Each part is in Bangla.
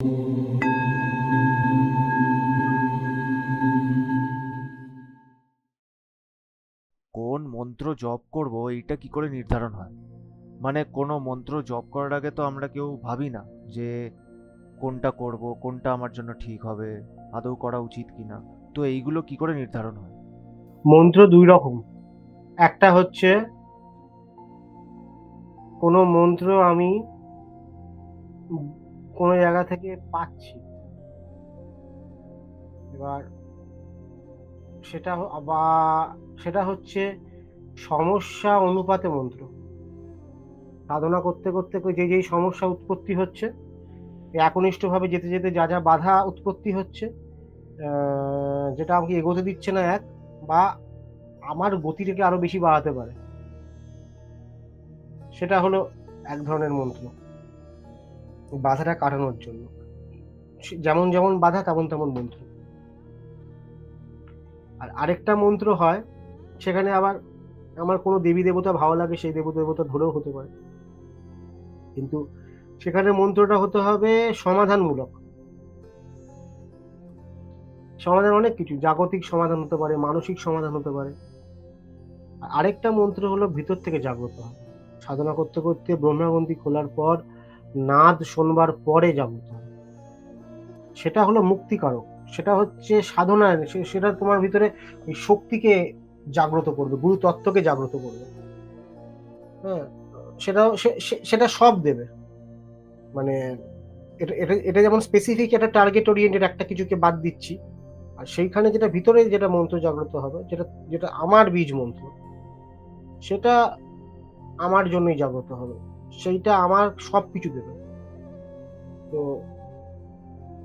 কোন মন্ত্র জপ করব, এইটা কি করে নির্ধারণ হয়? মানে কোনো মন্ত্র জপ করার আগে তো আমরা কেউ ভাবি না যে কোনটা করব, কোনটা আমার জন্য ঠিক হবে, আদৌ করা উচিত কিনা তো এইগুলো কি করে নির্ধারণ হয়? মন্ত্র দুই রকম। একটা হচ্ছে কোনো মন্ত্র আমি কোনো জায়গা থেকে পাচ্ছি। এবার সেটা বা সেটা হচ্ছে সমস্যা অনুপাতে মন্ত্র। সাধনা করতে করতে যে যেই সমস্যা উৎপত্তি হচ্ছে একনিষ্ঠভাবে যেতে যেতে যা যা বাধা উৎপত্তি হচ্ছে যেটা আমাকে এগোতে দিচ্ছে না এক, বা আমার গতিটাকে আরও বেশি বাড়াতে পারে। সেটা হলো এক ধরনের মন্ত্র। বাধাটা কাটানোর জন্য। যেমন যেমন বাধা, তেমন তেমন মন্ত্র। আর আরেকটা মন্ত্র হয়, সেখানে আবার আমার কোনো দেবী দেবতা ভালো লাগে, সেই দেবতা দেবতা ধরেও হতে পারে। কিন্তু সেখানে মন্ত্রটা হতে হবে সমাধানমূলক। সমাধান অনেক কিছু, জাগতিক সমাধান হতে পারে, মানসিক সমাধান হতে পারে। আর আরেকটা মন্ত্র হলো ভিতর থেকে জাগ্রত হয় সাধনা করতে করতে ব্রহ্মাগন্তি খোলার পর নাদ শোনবার পরে জাগ্রত সেটা হলো মুক্তিকারক। সেটা হচ্ছে সাধনা সেটা তোমার ভিতরে শক্তিকে জাগ্রত করবে, গুরু তত্ত্বকে জাগ্রত করবে। হ্যাঁ সেটাও সেটা সব দেবে। মানে এটা এটা এটা যেমন স্পেসিফিক একটা টার্গেট ওরিয়েন্টেড একটা কিছুকে বাদ দিচ্ছি, আর সেইখানে যেটা ভিতরে যেটা মন্ত্র জাগ্রত হবে, যেটা যেটা আমার বীজ মন্ত্র, সেটা আমার জন্যই জাগ্রত হবে। সেইটা আমার সব কিছু দেবে। তো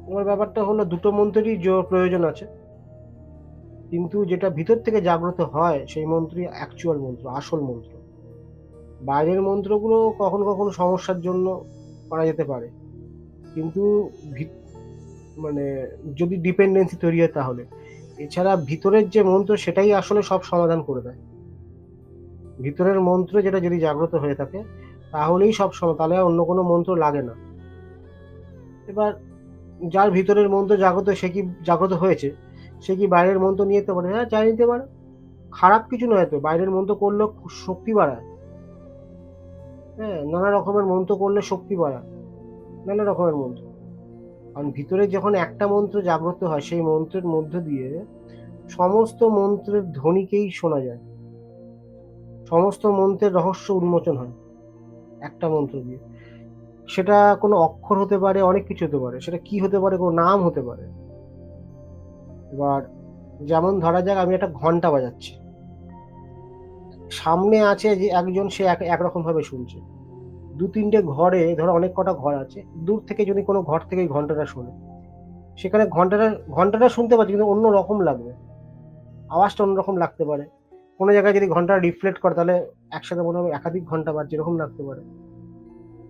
তোমার ব্যাপারটা হলো দুটো মন্ত্রেরই প্রয়োজন আছে। কিন্তু যেটা ভিতর থেকে জাগ্রত হয় সেই মন্ত্রই অ্যাকচুয়াল মন্ত্র, আসল মন্ত্র। বাইরের মন্ত্রগুলো কখনো কখনো সমস্যার জন্য করা যেতে পারে। কিন্তু মানে যদি ডিপেন্ডেন্সি তৈরি হয় তাহলে। এছাড়া ভিতরের যে মন্ত্র সেটাই আসলে সব সমাধান করে দেয়। ভিতরের মন্ত্র যেটা যদি জাগ্রত হয়ে থাকে তাহলেই সব সময়, তাহলে অন্য কোনো মন্ত্র লাগে না। এবার যার ভিতরের মন্ত্র জাগ্রত, সে কি জাগ্রত হয়েছে? সে কি বাইরের মন্ত্র নিয়ে যেতে পারে হ্যাঁ চাই নিতে পারে। খারাপ কিছু নয় তো, বাইরের মন্ত্র করলেও শক্তি বাড়ায়। হ্যাঁ নানা রকমের মন্ত্র করলে শক্তি বাড়ায়, নানা রকমের মন্ত্র। কারণ ভিতরে যখন একটা মন্ত্র জাগ্রত হয়, সেই মন্ত্রের মধ্য দিয়ে সমস্ত মন্ত্রের ধ্বনিকেই শোনা যায়। সমস্ত মন্ত্রের রহস্য উন্মোচন হয়। একটা মন্ত্র দিয়ে। সেটা কোনো অক্ষর হতে পারে, অনেক কিছু হতে পারে। সেটা কি হতে পারে, কোনো নাম হতে পারে। এবার যেমন ধরা যাক, আমি একটা ঘণ্টা বাজাচ্ছি। সামনে আছে যে একজন সে এক একরকম ভাবে শুনছে। দু তিনটে ঘরে, ধরো অনেক কটা ঘর আছে, দূর থেকে যদি কোনো ঘর থেকে ঘন্টাটা শোনে। সেখানে ঘন্টাটা ঘন্টাটা শুনতে পাচ্ছে, কিন্তু অন্য রকম লাগবে। আওয়াজটা অন্যরকম লাগতে পারে। কোনো জায়গায় যদি ঘণ্টা রিফ্লেক্ট করে, তাহলে একসাথে মনে হবে একাধিক ঘণ্টা বাজছে যেরকম লাগতে পারে।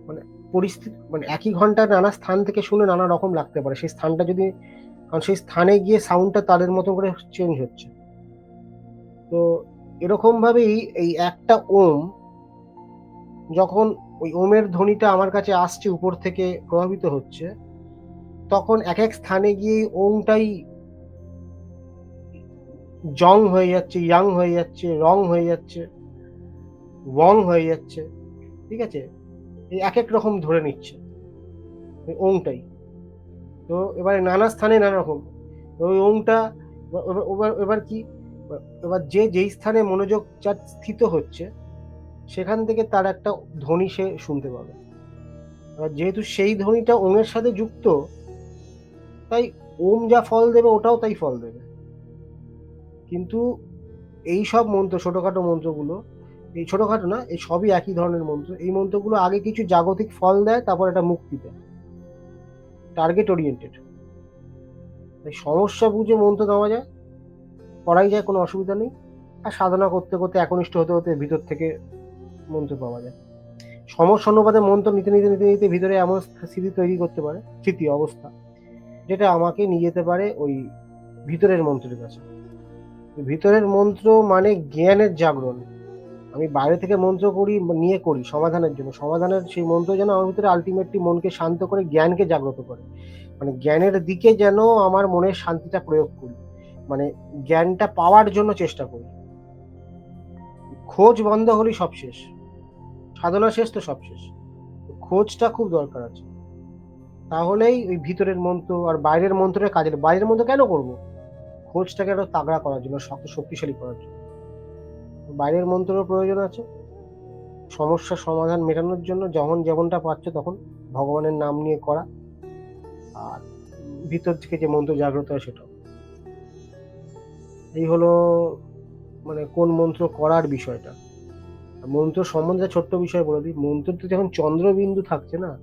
মানে পরিস্থিতি মানে একই ঘণ্টা নানা স্থান থেকে শুনে নানা রকম লাগতে পারে। সেই স্থানটা যদি, কারণ সেই স্থানে গিয়ে সাউন্ডটা তাদের মতো করে চেঞ্জ হচ্ছে। তো এরকমভাবেই এই একটা ওম, যখন ওই ওমের ধ্বনিটা আমার কাছে আসছে উপর থেকে প্রভাবিত হচ্ছে, তখন এক এক স্থানে গিয়ে ওমটাই জং হয়ে যাচ্ছে, ইয়াং হয়ে যাচ্ছে, রং হয়ে যাচ্ছে, ওয়ং হয়ে যাচ্ছে, ঠিক আছে? এই এক এক রকম ধরে নিচ্ছে ওই ওংটাই। তো এবারে নানা স্থানে নানা রকম। ওই ওংটা, এবার- এবার কি? এবার যে যেই স্থানে মনোযোগ যার স্থিত হচ্ছে, সেখান থেকে তার একটা ধ্বনি সে শুনতে পাবে। এবার যেহেতু সেই ধ্বনিটা ওমের সাথে যুক্ত, তাই ওম যা ফল দেবে, ওটাও তাই ফল দেবে। কিন্তু এই সব মন্ত্র, ছোটোখাটো মন্ত্রগুলো, এই ছোটোখাটো না, এই সবই একই ধরনের মন্ত্র। এই মন্ত্রগুলো আগে কিছু জাগতিক ফল দেয়, তারপর এটা মুক্তি দেয়। টার্গেট ওরিয়েন্টেড তাই সমস্যা বুঝে মন্ত্র দেওয়া যায়, করাই যায়, কোনো অসুবিধা নেই। আর সাধনা করতে করতে, একনিষ্ঠ হতে হতে ভিতর থেকে মন্ত্র পাওয়া যায়। সমস্যা অনুপাতে মন্ত্র নিতে নিতে নিতে নিতে ভিতরে এমন স্থিতি তৈরি করতে পারে, স্থিতি, অবস্থা, যেটা আমাকে নিয়ে যেতে পারে ওই ভিতরের মন্ত্রের কাছে। ভিতরের মন্ত্র মানে জ্ঞানের জাগরণ। আমি বাইরে থেকে মন্ত্র করি, নিয়ে করি সমাধানের জন্য। সমাধানের সেই মন্ত্র যেন আমার ভিতরে আলটিমেটলি মনকে শান্ত করে, জ্ঞানকে জাগ্রত করে। মানে জ্ঞানের দিকে যেন আমার মনের শান্তিটা প্রয়োগ করি। মানে জ্ঞানটা পাওয়ার জন্য চেষ্টা করি। খোঁজ বন্ধ হলেই সব শেষ। সাধনা শেষ তো সব শেষ। খোঁজটা খুব দরকার আছে। তাহলেই ওই ভিতরের মন্ত্র আর বাইরের মন্ত্রের কাজে বাইরের মন্ত্র কেন করব? খোঁজটাকে আরও তাগড়া করার জন্য, শক্ত, শক্তিশালী করার জন্য। বাইরের মন্ত্রের প্রয়োজন আছে। সমস্যার সমাধান মেটানোর জন্য যখন যেমনটা পাচ্ছে তখন ভগবানের নাম নিয়ে করা। আর ভিতর থেকে যে মন্ত্র জাগ্রত হয় সেটাও। এই হলো মানে কোন মন্ত্র করার বিষয়টা। মন্ত্র সম্বন্ধে ছোট্ট বিষয় বলে দিই। মন্ত্রতে যখন চন্দ্রবিন্দু থাকছে না,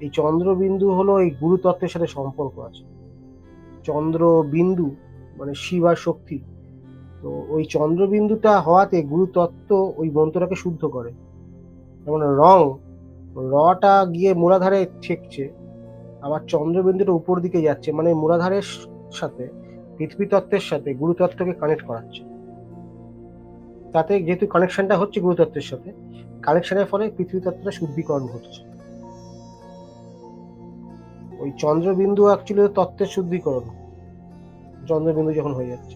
এই চন্দ্রবিন্দু হলো এই গুরুতত্ত্বের সাথে সম্পর্ক আছে। চন্দ্রবিন্দু মানে শিব শক্তি। তো ওই চন্দ্রবিন্দুটা হওয়াতে গুরুতত্ত্ব ওই মন্ত্রটাকে শুদ্ধ করে। যেমন রং, রটা গিয়ে মূলাধারে ঠেকছে, আবার চন্দ্রবিন্দুটা উপর দিকে যাচ্ছে মানে মূলাধারের সাথে পৃথিবী তত্ত্বের সাথে গুরুতত্ত্বকে কানেক্ট করাচ্ছে। তাতে যেহেতু কানেকশনটা হচ্ছে গুরুতত্ত্বের সাথে কানেকশনের ফলে পৃথিবী তত্ত্বটা শুদ্ধিকরণ ঘটছে। ওই চন্দ্রবিন্দু অ্যাকচুয়ালি তত্ত্বের শুদ্ধিকরণ। চন্দ্রবিন্দু যখন হয়ে যাচ্ছে।